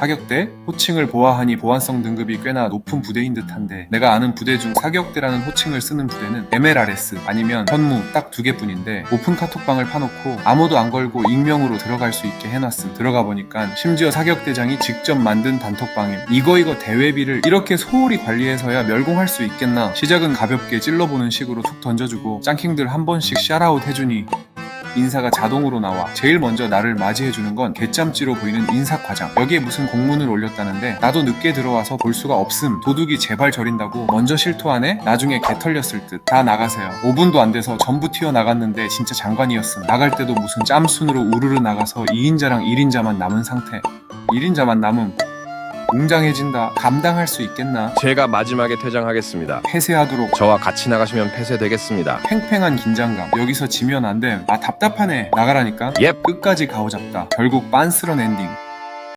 사격대? 호칭을 보아하니 보안성 등급이 꽤나 높은 부대인 듯한데 내가 아는 부대 중 사격대라는 호칭을 쓰는 부대는 MLRS 아니면 현무 딱 두 개뿐인데 오픈 카톡방을 파놓고 아무도 안 걸고 익명으로 들어갈 수 있게 해놨음 들어가 보니까 심지어 사격대장이 직접 만든 단톡방임 이거 이거 대회비를 이렇게 소홀히 관리해서야 멸공할 수 있겠나 시작은 가볍게 찔러보는 식으로 툭 던져주고 짱킹들 한 번씩 샤라웃 해주니 인사가 자동으로 나와 제일 먼저 나를 맞이해주는 건 개짬찌로 보이는 인사과장. 여기에 무슨 공문을 올렸다는데 나도 늦게 들어와서 볼 수가 없음. 도둑이 제발 저린다고 먼저 실토하네 나중에 개 털렸을 듯. 다 나가세요. 5분도 안 돼서 전부 튀어나갔는데 진짜 장관이었음. 나갈 때도 무슨 짬순으로 우르르 나가서 2인자랑 1인자만 남은 상태. 1인자만 남음 웅장해진다 감당할 수 있겠나? 제가 마지막에 퇴장하겠습니다. 폐쇄하도록. 저와 같이 나가시면 폐쇄되겠습니다. 팽팽한 긴장감. 여기서 지면 안돼아 답답하네. 나가라니까? 예. 끝까지 가오잡다. 결국 빤스런 엔딩